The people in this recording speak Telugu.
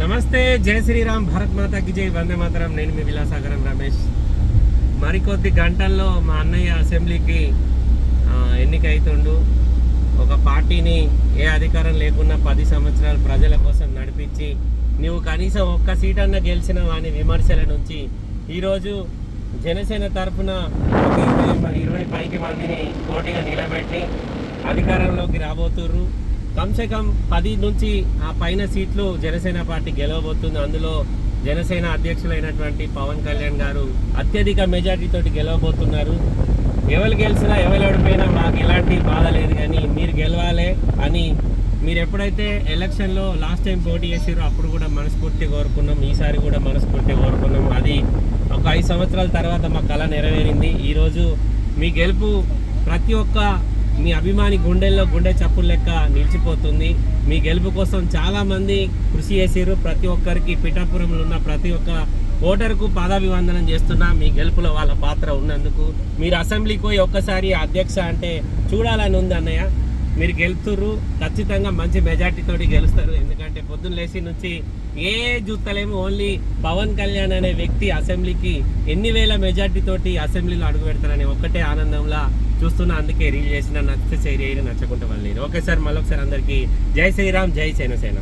నమస్తే జై శ్రీరామ్ భారత్ మాతాకి జై వందే మాతరం. నేను మీ విలాసాగరం రమేష్. మరికొద్ది గంటల్లో మా అన్నయ్య అసెంబ్లీకి ఎన్నికైతుండు. ఒక పార్టీని ఏ అధికారం లేకున్నా పది సంవత్సరాలు ప్రజల కోసం నడిపించి నువ్వు కనీసం ఒక్క సీట్ అన్న గెలిచిన వాని విమర్శల నుంచి ఈరోజు జనసేన తరఫున ఇరవై ఇరవై పైకి మందిని పోటీగా నిలబెట్టి అధికారంలోకి రాబోతుర్రు. కమ్సే కమ్ పది నుంచి ఆ పైన సీట్లు జనసేన పార్టీ గెలవబోతుంది. అందులో జనసేన అధ్యక్షులైనటువంటి పవన్ కళ్యాణ్ గారు అత్యధిక మెజార్టీతో గెలవబోతున్నారు. ఎవరు గెలిచినా ఎవరు ఓడిపోయినా మాకు ఎలాంటి బాధ లేదు కానీ మీరు గెలవాలి అని మీరు ఎప్పుడైతే ఎలక్షన్లో లాస్ట్ టైం పోటీ చేసారో అప్పుడు కూడా మనస్ఫూర్తి కోరుకున్నాం. ఈసారి కూడా మనస్ఫూర్తి కోరుకున్నాం. అది ఒక ఐదు సంవత్సరాల తర్వాత మా కళ నెరవేరింది. ఈరోజు మీ గెలుపు ప్రతి ఒక్క మీ అభిమాని గుండెల్లో గుండె చప్పులు లెక్క నిలిచిపోతుంది. మీ గెలుపు కోసం చాలామంది కృషి చేసారు ప్రతి ఒక్కరికి పిఠాపురంలో ఉన్న ప్రతి ఒక్క ఓటర్కు పాదాభివందనం చేస్తున్నా. మీ గెలుపులో వాళ్ళ పాత్ర ఉన్నందుకు. మీరు అసెంబ్లీకి పోయి ఒక్కసారి అధ్యక్ష అంటే చూడాలని ఉంది అన్నయ్య. మీరు గెలుతుర్రు ఖచ్చితంగా మంచి మెజార్టీతో గెలుస్తారు. ఎందుకంటే పొద్దున్న లేచి నుంచి ఏ చూస్తలేము ఓన్లీ పవన్ కళ్యాణ్ అనే వ్యక్తి అసెంబ్లీకి ఎన్ని వేల మెజార్టీతోటి అసెంబ్లీలో అడుగు పెడతారని ఒక్కటే ఆనందంలా చూస్తున్నా అందుకే రీల్ చేసిన నచ్చితే షేర్ నచ్చకుంటే వాళ్ళు ఓకే సార్ మళ్ళొకసారి అందరికీ జై శ్రీరామ్ జై సేనసేన